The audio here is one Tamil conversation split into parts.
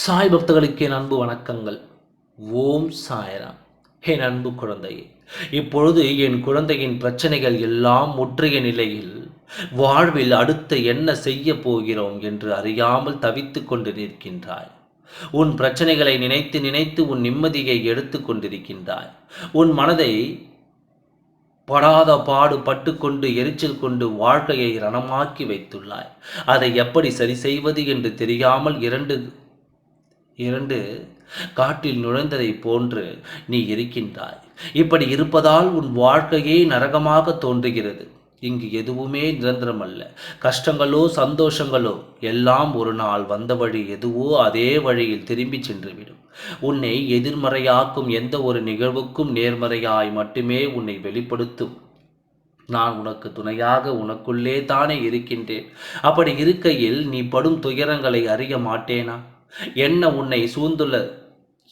சாய் பக்தர்களுக்கு என் அன்பு வணக்கங்கள். ஓம் சாயராம். என் அன்பு குழந்தையே இப்பொழுது என் குழந்தையின் பிரச்சனைகள் எல்லாம் முற்றிய நிலையில் வாழ்வில் அடுத்து என்ன செய்ய போகிறோம் என்று அறியாமல் தவித்து கொண்டு நிற்கின்றாய். உன் பிரச்சனைகளை நினைத்து நினைத்து உன் நிம்மதியை எடுத்து கொண்டிருக்கின்றாய். உன் மனதை படாத பாடு பட்டுக்கொண்டு எரிச்சல் கொண்டு வாழ்க்கையை ரணமாக்கி வைத்துள்ளாய். அதை எப்படி சரி செய்வது என்று தெரியாமல் இரண்டு இரண்டு காட்டில் நுழைந்ததைப் போன்று நீ இருக்கின்றாய். இப்படி இருப்பதால் உன் வாழ்க்கையே நரகமாக தோன்றுகிறது. இங்கு எதுவுமே நிரந்தரமல்ல. கஷ்டங்களோ சந்தோஷங்களோ எல்லாம் ஒரு நாள் வந்த வழி எதுவோ அதே வழியில் திரும்பி சென்றுவிடும். உன்னை எதிர்மறையாக்கும் எந்த ஒரு நிகழ்வுக்கும் நேர்மறையாய் மட்டுமே உன்னை வெளிப்படுத்தும். நான் உனக்கு துணையாக உனக்குள்ளே தானே இருக்கின்றேன். அப்படி இருக்கையில் நீ படும் துயரங்களை அறிய மாட்டேனா? என்ன உன்னை சூழ்ந்துள்ள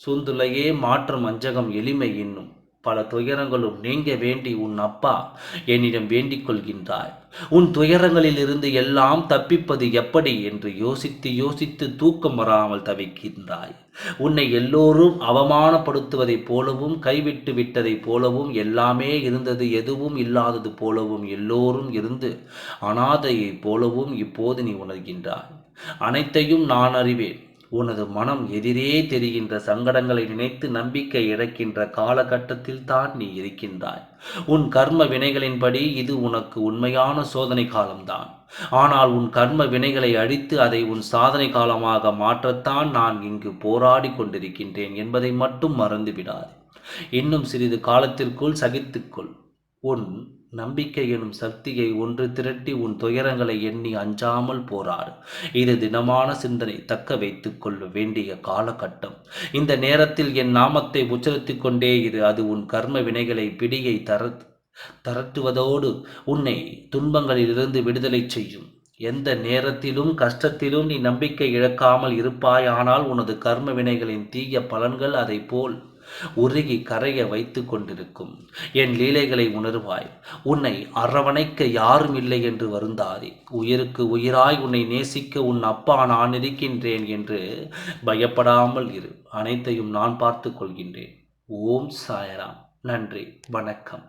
சூழ்ந்துள்ளையே மாற்றும் அஞ்சகம் எளிமை இன்னும் பல துயரங்களும் நீங்க வேண்டி உன் அப்பா என்னிடம் வேண்டிக் கொள்கின்றாய் உன் துயரங்களில் இருந்து எல்லாம் தப்பிப்பது எப்படி என்று யோசித்து யோசித்து தூக்கம் வராமல் தவிக்கின்றாய். உன்னை எல்லோரும் அவமானப்படுத்துவதைப் போலவும் கைவிட்டு விட்டதைப் போலவும் எல்லாமே இருந்தது எதுவும் இல்லாதது போலவும் எல்லோரும் இருந்து அனாதையைப் போலவும் இப்போது நீ உணர்கின்றாய். அனைத்தையும் நான் அறிவேன். உனது மனம் எதிரே தெரிகின்ற சங்கடங்களை நினைத்து நம்பிக்கை இழக்கின்ற காலகட்டத்தில் தான் நீ இருக்கின்றாய். உன் கர்ம வினைகளின்படி இது உனக்கு உண்மையான சோதனை காலம்தான். ஆனால் உன் கர்ம வினைகளை அழித்து அதை உன் சாதனை காலமாக மாற்றத்தான் நான் இங்கு போராடி கொண்டிருக்கின்றேன் என்பதை மட்டும் மறந்துவிடாது. இன்னும் சிறிது காலத்திற்குள் சகித்துக்கொள் உன் நம்பிக்கை எனும் சக்தியை ஒன்று திரட்டி உன் துயரங்களை எண்ணி அஞ்சாமல் போராடு. இது தினமான சிந்தனை. தக்க வைத்துக் கொள்ள. வேண்டிய காலகட்டம். இந்த நேரத்தில் என் நாமத்தை உச்சரித்துக் கொண்டே இரு. அது உன் கர்ம வினைகளை பிடியை தர தரட்டுவதோடு உன்னை துன்பங்களிலிருந்து விடுதலை செய்யும். எந்த நேரத்திலும் கஷ்டத்திலும் நீ நம்பிக்கை இழக்காமல் இருப்பாய். ஆனால் உனது கர்ம வினைகளின் தீய பலன்கள் அதை போல் உருகி கரைய வைத்து கொண்டிருக்கும். என் லீலைகளை உணர்வாய். உன்னை அரவணைக்க யாரும் இல்லை என்று வருந்தாதே. உயிருக்கு உயிராய் உன்னை நேசிக்க உன் அப்பா நான் இருக்கின்றேன் என்று பயப்படாமல் இரு. அனைத்தையும் நான் பார்த்து கொள்கின்றேன். ஓம் சாயராம். நன்றி. வணக்கம்.